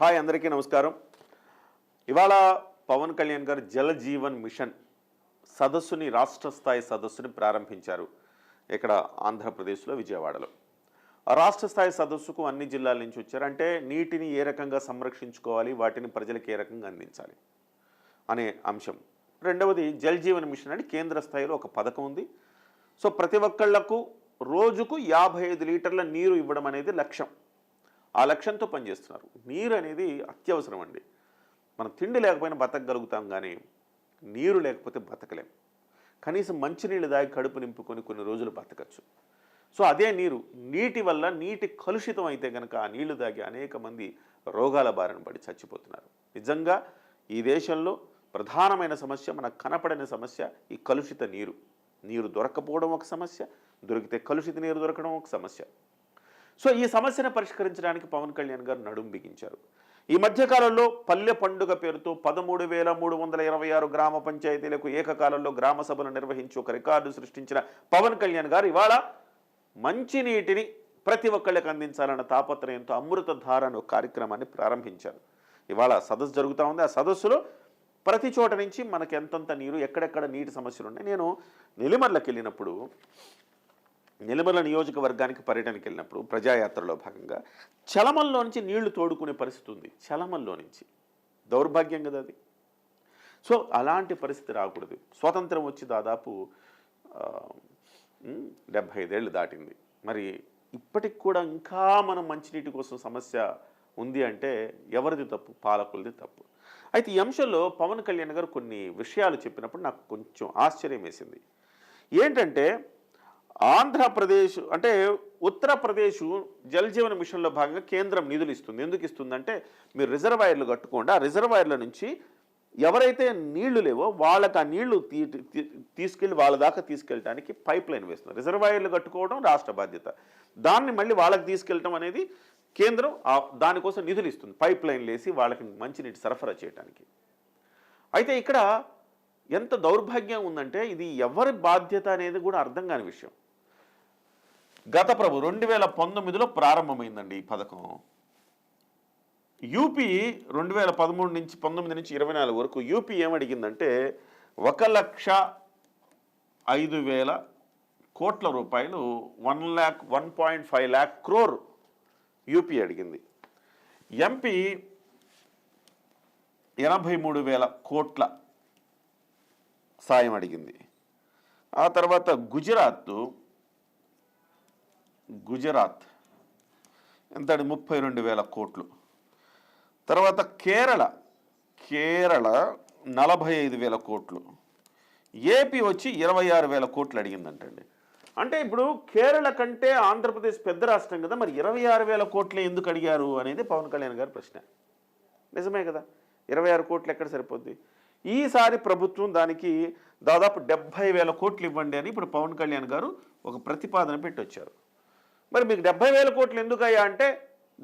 Hi అందరికీ నమస్కారం. ఇవాళ పవన్ కళ్యాణ్ గారు జల జీవన్ మిషన్ సదస్సుని రాష్ట్ర స్థాయి సదస్సుని ప్రారంభించారు ఇక్కడ ఆంధ్రప్రదేశ్లో విజయవాడలో. ఆ రాష్ట్ర స్థాయి సదస్సుకు అన్ని జిల్లాల నుంచి వచ్చారు. అంటే నీటిని ఏ రకంగా సంరక్షించుకోవాలి వాటిని ప్రజలకు ఏ రకంగా అందించాలి అనే అంశం. రెండవది జల్ జీవన్ మిషన్ అని కేంద్ర స్థాయిలో ఒక పథకం ఉంది. సో ప్రతి ఒక్కళ్ళకు రోజుకు యాభై ఐదు లీటర్ల నీరు ఇవ్వడం అనేది లక్ష్యం. ఆ లక్ష్యంతో పనిచేస్తున్నారు. నీరు అనేది అత్యవసరం అండి మనం తిండి లేకపోయినా బతకగలుగుతాం కానీ నీరు లేకపోతే బతకలేం. కనీసం మంచినీళ్ళు దాగి కడుపు నింపుకొని కొన్ని రోజులు బతకచ్చు. సో అదే నీరు. నీటి వల్ల నీటి కలుషితం అయితే కనుక ఆ నీళ్ళు దాగి అనేక మంది రోగాల బారిన పడి చచ్చిపోతున్నారు. నిజంగా ఈ దేశంలో ప్రధానమైన సమస్య మనకు కనపడని సమస్య ఈ కలుషిత నీరు. నీరు దొరకపోవడం ఒక సమస్య దొరికితే కలుషిత నీరు దొరకడం ఒక సమస్య. సో ఈ సమస్యను పరిష్కరించడానికి పవన్ కళ్యాణ్ గారు నడుం బిగించారు. ఈ మధ్యకాలంలో పల్లె పండుగ పేరుతో పదమూడు వేల మూడు వందల ఇరవై ఆరు గ్రామ పంచాయతీలకు ఏకకాలంలో గ్రామ సభలు నిర్వహించి ఒక రికార్డు సృష్టించిన పవన్ కళ్యాణ్ గారు ఇవాళ మంచినీటిని ప్రతి ఒక్కళ్ళకి అందించాలన్న తాపత్రయంతో అమృతధార అనే కార్యక్రమాన్ని ప్రారంభించారు. ఇవాళ సదస్సు జరుగుతూ ఉంది. ఆ సదస్సులో ప్రతి చోట నుంచి మనకు ఎంతంత నీరు ఎక్కడెక్కడ నీటి సమస్యలు ఉన్నాయి? నేను నెల్లిమర్లకు వెళ్ళినప్పుడు నిలమల నియోజకవర్గానికి పర్యటనకి వెళ్ళినప్పుడు ప్రజాయాత్రలో భాగంగా చలమల్లో నుంచి నీళ్ళు తోడుకునే పరిస్థితి ఉంది. చలమల్లో నుంచి. దౌర్భాగ్యం కదా అది. సో అలాంటి పరిస్థితి రాకూడదు. స్వాతంత్రం వచ్చి దాదాపు డెబ్భై ఐదేళ్ళు దాటింది. మరి ఇప్పటికి కూడా ఇంకా మనం మంచినీటి కోసం సమస్య ఉంది అంటే ఎవరిది తప్పు? పాలకులది తప్పు. అయితే ఈ అంశంలో పవన్ కళ్యాణ్ గారు కొన్ని విషయాలు చెప్పినప్పుడు నాకు కొంచెం ఆశ్చర్యం వేసింది. ఏంటంటే ఆంధ్రప్రదేశ్ అంటే ఉత్తరప్రదేశ్ జల్ జీవన మిషన్లో భాగంగా కేంద్రం నిధులు ఇస్తుంది. ఎందుకు ఇస్తుందంటే మీరు రిజర్వాయర్లు కట్టుకోండి. ఆ రిజర్వాయర్ల నుంచి ఎవరైతే నీళ్ళు లేవో వాళ్ళకి ఆ నీళ్ళు తీ తీసుకెళ్ళి వాళ్ళ దాకా తీసుకెళ్ళడానికి పైప్ లైన్ వేస్తున్నారు. రిజర్వాయర్లు కట్టుకోవడం రాష్ట్ర బాధ్యత. దాన్ని మళ్ళీ వాళ్ళకి తీసుకెళ్ళటం అనేది కేంద్రం దానికోసం నిధులు ఇస్తుంది. పైప్ లైన్లు వేసి వాళ్ళకి మంచినీటి సరఫరా చేయడానికి అయితే ఇక్కడ ఎంత దౌర్భాగ్యం ఉందంటే ఇది ఎవరి బాధ్యత అనేది కూడా అర్థం కాని విషయం. గత ప్రభు రెండు వేల పంతొమ్మిదిలో ప్రారంభమైందండి ఈ పథకం. యూపీ రెండు వేల పదమూడు నుంచి పంతొమ్మిది నుంచి ఇరవై నాలుగు వరకు యూపీ ఏమడిగిందంటే ఒక లక్ష ఐదు వేల కోట్ల రూపాయలు one lakh one point five lakh crore UP అడిగింది. ఎంపీ ఎనభై మూడు వేల కోట్ల సాయం అడిగింది. ఆ తర్వాత గుజరాత్ గుజరాత్. ఎంతటి? ముప్పై రెండు వేల కోట్లు. తర్వాత కేరళ. కేరళ నలభై ఐదు వేల కోట్లు. ఏపీ వచ్చి ఇరవై ఆరు వేల కోట్లు అడిగిందంటండి. అంటే ఇప్పుడు కేరళ కంటే ఆంధ్రప్రదేశ్ పెద్ద రాష్ట్రం కదా మరి ఇరవై ఆరు వేల కోట్లు ఎందుకు అడిగారు అనేది పవన్ కళ్యాణ్ గారి ప్రశ్న. నిజమే కదా? ఇరవై ఆరు కోట్లు ఎక్కడ సరిపోద్ది? ఈసారి ప్రభుత్వం దానికి దాదాపు డెబ్భై వేల కోట్లు ఇవ్వండి అని ఇప్పుడు పవన్ కళ్యాణ్ గారు ఒక ప్రతిపాదన పెట్టి వచ్చారు. మరి మీకు డెబ్బై వేల కోట్లు ఎందుకయ్యా అంటే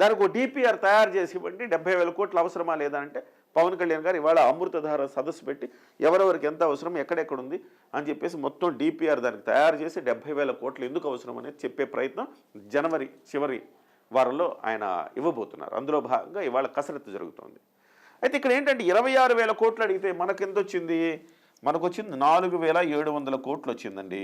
దానికి ఒక డిపిఆర్ తయారు చేసి ఇవ్వండి డెబ్బై వేల కోట్లు అవసరమా లేదా అంటే పవన్ కళ్యాణ్ గారు ఇవాళ అమృతధార సదస్సు పెట్టి ఎవరెవరికి ఎంత అవసరం ఎక్కడెక్కడ ఉంది అని చెప్పేసి మొత్తం డిపిఆర్ దానికి తయారు చేసి డెబ్బై వేల కోట్లు ఎందుకు అవసరం అనేది చెప్పే ప్రయత్నం జనవరి చివరి వారంలో ఆయన ఇవ్వబోతున్నారు. అందులో భాగంగా ఇవాళ కసరత్తు జరుగుతోంది. అయితే ఇక్కడ ఏంటంటే ఇరవై ఆరు వేల కోట్లు అడిగితే మనకెంత వచ్చింది మనకు వచ్చింది నాలుగు వేల ఏడు వందల కోట్లు వచ్చిందండి.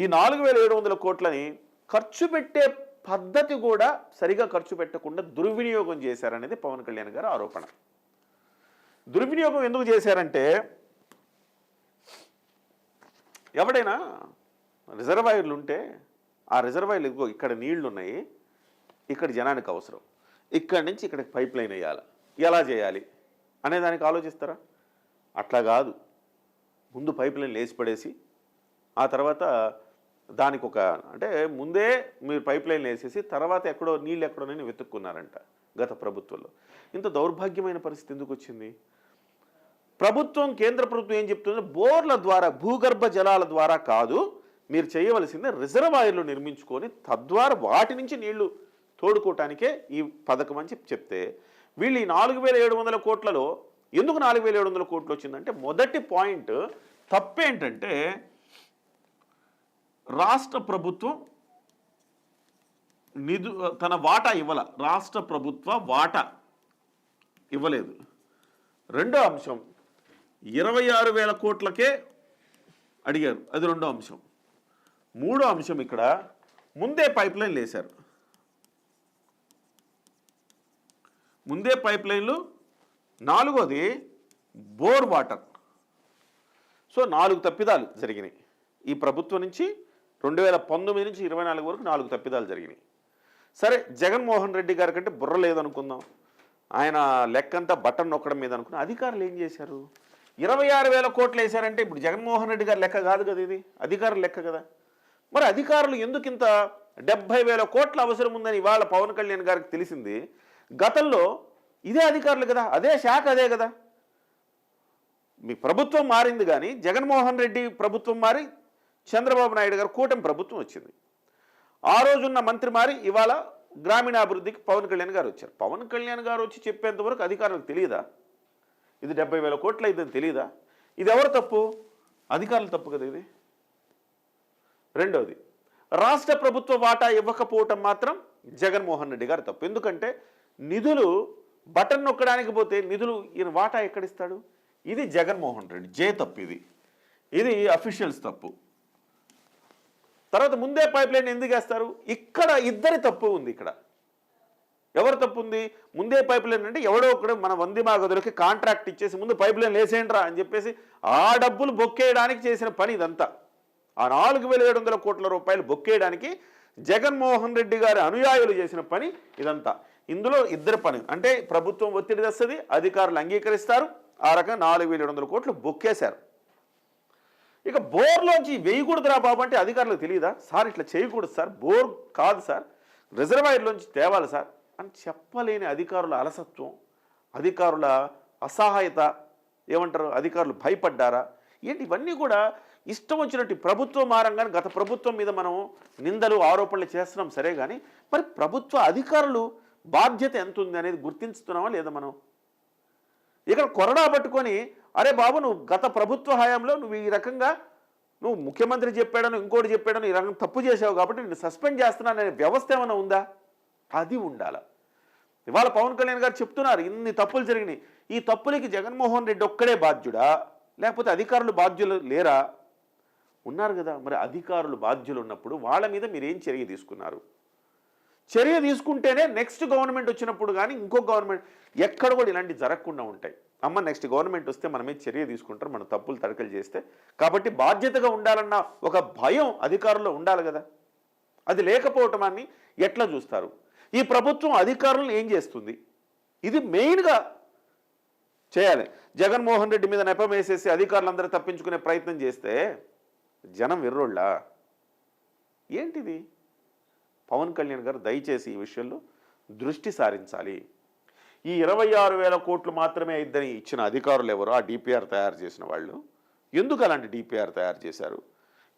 ఈ నాలుగు వేల ఏడు వందల కోట్లని ఖర్చు పెట్టే పద్ధతి కూడా సరిగా ఖర్చు పెట్టకుండా దుర్వినియోగం చేశారనేది పవన్ కళ్యాణ్ గారి ఆరోపణ. దుర్వినియోగం ఎందుకు చేశారంటే ఎవడైనా రిజర్వాయర్లు ఉంటే ఆ రిజర్వాయర్లు ఇదిగో ఇక్కడ నీళ్ళు ఉన్నాయి ఇక్కడ జనానికి అవసరం ఇక్కడి నుంచి ఇక్కడికి పైప్ లైన్ వేయాలి ఎలా చేయాలి అనే దానికి ఆలోచిస్తారా? అట్లా కాదు. ముందు పైప్ లైన్ లేచి పడేసి ఆ తర్వాత దానికి ఒక అంటే ముందే మీరు పైప్ లైన్ వేసేసి తర్వాత ఎక్కడో నీళ్ళు ఎక్కడోనని వెతుక్కున్నారంట గత ప్రభుత్వంలో. ఇంత దౌర్భాగ్యమైన పరిస్థితి ఎందుకు వచ్చింది? ప్రభుత్వం కేంద్ర ప్రభుత్వం ఏం చెప్తుంది బోర్ల ద్వారా భూగర్భ జలాల ద్వారా కాదు మీరు చేయవలసింది రిజర్వాయర్లు నిర్మించుకొని తద్వారా వాటి నుంచి నీళ్ళు తోడుకోవటానికే ఈ పథకం అని చెప్పి చెప్తే వీళ్ళు ఈ నాలుగు వేల ఏడు వందల కోట్లలో ఎందుకు నాలుగు వేల ఏడు వందల కోట్లు వచ్చిందంటే మొదటి పాయింట్ తప్పేంటంటే రాష్ట్ర ప్రభుత్వం నిధు తన వాటా ఇవ్వాల. రాష్ట్ర ప్రభుత్వ వాటా ఇవ్వలేదు. రెండో అంశం ఇరవై ఆరు వేల కోట్లకే అడిగారు. అది రెండో అంశం. మూడో అంశం ఇక్కడ ముందే పైప్ లైన్లు వేశారు ముందే పైప్ లైన్లు. నాలుగోది బోర్ వాటర్. సో నాలుగు తప్పిదాలు జరిగినాయి. ఈ ప్రభుత్వం నుంచి రెండు వేల పంతొమ్మిది నుంచి ఇరవై నాలుగు వరకు నాలుగు తప్పిదాలు జరిగినాయి. సరే జగన్మోహన్ రెడ్డి గారి కంటే బుర్ర లేదనుకుందాం. ఆయన లెక్కంతా బటన్ నొక్కడం మీద అనుకున్న. అధికారులు ఏం చేశారు? ఇరవై ఆరు వేల కోట్లు వేశారంటే ఇప్పుడు జగన్మోహన్ రెడ్డి గారి లెక్క కాదు కదా ఇది? అధికారుల లెక్క కదా? మరి అధికారులు ఎందుకు ఇంత డెబ్బై వేల కోట్ల అవసరం ఉందని ఇవాళ పవన్ కళ్యాణ్ గారికి తెలిసింది. గతంలో ఇదే అధికారులు కదా అదే శాఖ అదే కదా. మీ ప్రభుత్వం మారింది కానీ జగన్మోహన్ రెడ్డి ప్రభుత్వం మారి చంద్రబాబు నాయుడు గారు కూటమి ప్రభుత్వం వచ్చింది. ఆ రోజున్న మంత్రి మారి ఇవాళ గ్రామీణాభివృద్ధికి పవన్ కళ్యాణ్ గారు వచ్చారు. పవన్ కళ్యాణ్ గారు వచ్చి చెప్పేంతవరకు అధికారులకు తెలియదా? ఇది డెబ్బై వేల కోట్లు అయిందని తెలియదా ఇది ఎవరు తప్పు? అధికారులు తప్పు కదా ఇది. రెండవది రాష్ట్ర ప్రభుత్వ వాటా ఇవ్వకపోవటం మాత్రం జగన్మోహన్ రెడ్డి గారు తప్పు. ఎందుకంటే నిధులు బటన్ నొక్కడానికి పోతే నిధులు ఈయన వాటా ఎక్కడిస్తాడు? ఇది జగన్మోహన్ రెడ్డి జే తప్పు ఇది. ఇది అఫీషియల్స్ తప్పు. తర్వాత ముందే పైప్ లైన్ ఎందుకు వేస్తారు? ఇక్కడ ఇద్దరి తప్పు ఉంది ఇక్కడ. ఎవరు తప్పు ఉంది? ముందే పైప్ లైన్ అంటే ఎవడో ఒకడు మన వంది మాగదులకి కాంట్రాక్ట్ ఇచ్చేసి ముందు పైప్ లైన్ వేసేయండిరా అని చెప్పేసి ఆ డబ్బులు బొక్కేయడానికి చేసిన పని ఇదంతా. ఆ నాలుగు వేల ఏడు వందల కోట్ల రూపాయలు బొక్కేయడానికి జగన్మోహన్ రెడ్డి గారి అనుయాయులు చేసిన పని ఇదంతా. ఇందులో ఇద్దరు పని. అంటే ప్రభుత్వం ఒత్తిడి తెస్తుంది అధికారులు అంగీకరిస్తారు ఆ రకంగా నాలుగు వేల ఏడు వందల కోట్లు బొక్కేశారు. ఇక బోర్లోంచి వేయకూడదురా బాబు అంటే అధికారులకు తెలియదా? సార్ ఇట్లా చేయకూడదు సార్. బోర్ కాదు సార్. రిజర్వాయర్లోంచి తేవాలి సార్ అని చెప్పలేని అధికారుల అలసత్వం అధికారుల అసహాయత ఏమంటారు అధికారులు భయపడ్డారా? ఏంటి ఇవన్నీ కూడా ఇష్టం వచ్చినట్టు ప్రభుత్వం మారంగానే గత ప్రభుత్వం మీద మనం నిందలు ఆరోపణలు చేస్తున్నాం సరే కానీ మరి ప్రభుత్వ అధికారులు బాధ్యత ఎంత ఉంది అనేది గుర్తించుతున్నామా లేదా మనం? ఇక్కడ కొరడా పట్టుకొని అరే బాబు నువ్వు గత ప్రభుత్వ హయాంలో నువ్వు ఈ రకంగా నువ్వు ముఖ్యమంత్రి చెప్పాడను ఇంకోటి చెప్పాడను ఈ రకంగా తప్పు చేసావు కాబట్టి నేను సస్పెండ్ చేస్తున్నాననే వ్యవస్థ ఏమైనా ఉందా? అది ఉండాల. ఇవాళ పవన్ కళ్యాణ్ గారు చెప్తున్నారు ఇన్ని తప్పులు జరిగినాయి. ఈ తప్పులకి జగన్మోహన్ రెడ్డి ఒక్కడే బాధ్యుడా? లేకపోతే అధికారులు బాధ్యులు లేరా? ఉన్నారు కదా మరి అధికారులు బాధ్యులు ఉన్నప్పుడు వాళ్ళ మీద మీరేం చర్య తీసుకున్నారు? చర్య తీసుకుంటేనే నెక్స్ట్ గవర్నమెంట్ వచ్చినప్పుడు కానీ ఇంకో గవర్నమెంట్ ఎక్కడ కూడా ఇలాంటి జరగకుండా ఉంటాయి. అమ్మ నెక్స్ట్ గవర్నమెంట్ వస్తే మనమే చర్య తీసుకుంటారు మన తప్పులు తడకలు చేస్తే. కాబట్టి బాధ్యతగా ఉండాలన్న ఒక భయం అధికారుల్లో ఉండాలి కదా. అది లేకపోవటం అని ఎట్లా చూస్తారు? ఈ ప్రభుత్వం అధికారులను ఏం చేస్తుంది? ఇది మెయిన్గా చేయాలి. జగన్మోహన్ రెడ్డి మీద నెపం వేసేసి అధికారులందరూ తప్పించుకునే ప్రయత్నం చేస్తే జనం విర్రోళ్ళా? ఏంటిది? పవన్ కళ్యాణ్ గారు దయచేసి ఈ విషయంలో దృష్టి సారించాలి. ఈ ఇరవై ఆరు వేల కోట్లు మాత్రమే ఇద్దని ఇచ్చిన అధికారులు ఎవరు ఆ డిపిఆర్ తయారు చేసిన వాళ్ళు. ఎందుకు అలాంటి డిపిఆర్ తయారు చేశారు?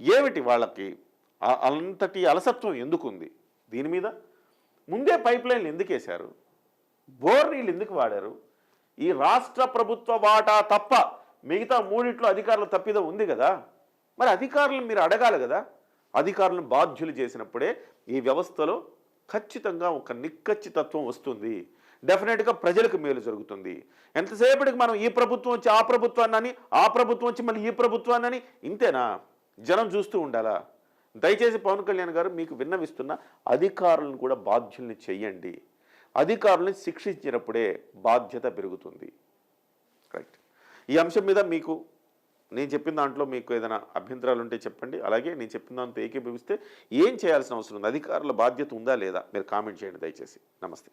ఏమిటి వాళ్ళకి అంతటి అలసత్వం ఎందుకు ఉంది దీని మీద ముందే పైప్ లైన్లు ఎందుకు వేశారు? బోర్ నీళ్ళు ఎందుకు వాడారు? ఈ రాష్ట్ర ప్రభుత్వ వాటా తప్ప మిగతా మూడిట్లో అధికారుల తప్పిదం ఉంది కదా. మరి అధికారులను మీరు అడగాలి కదా. అధికారులను బాధ్యులు చేసినప్పుడే ఈ వ్యవస్థలో ఖచ్చితంగా ఒక నిక్కచ్చితత్వం వస్తుంది. డెఫినెట్గా ప్రజలకు మేలు జరుగుతుంది. ఎంతసేపటికి మనం ఈ ప్రభుత్వం వచ్చి ఆ ప్రభుత్వాన్ని ఆ ప్రభుత్వం వచ్చి మళ్ళీ ఈ ప్రభుత్వాన్ని ఇంతేనా? జనం చూస్తూ ఉండాలా? దయచేసి పవన్ కళ్యాణ్ గారు మీకు విన్నవిస్తున్న అధికారులను కూడా బాధ్యుల్ని చెయ్యండి. అధికారులను శిక్షించినప్పుడే బాధ్యత పెరుగుతుంది. రైట్ ఈ అంశం మీద మీకు నేను చెప్పిన దాంట్లో మీకు ఏదైనా అభ్యంతరాలు ఉంటే చెప్పండి. అలాగే నేను చెప్పిన దాంతో ఏకీభవిస్తే ఏం చేయాల్సిన అవసరం ఉంది? అధికారుల బాధ్యత ఉందా లేదా? మీరు కామెంట్ చేయండి దయచేసి. నమస్తే.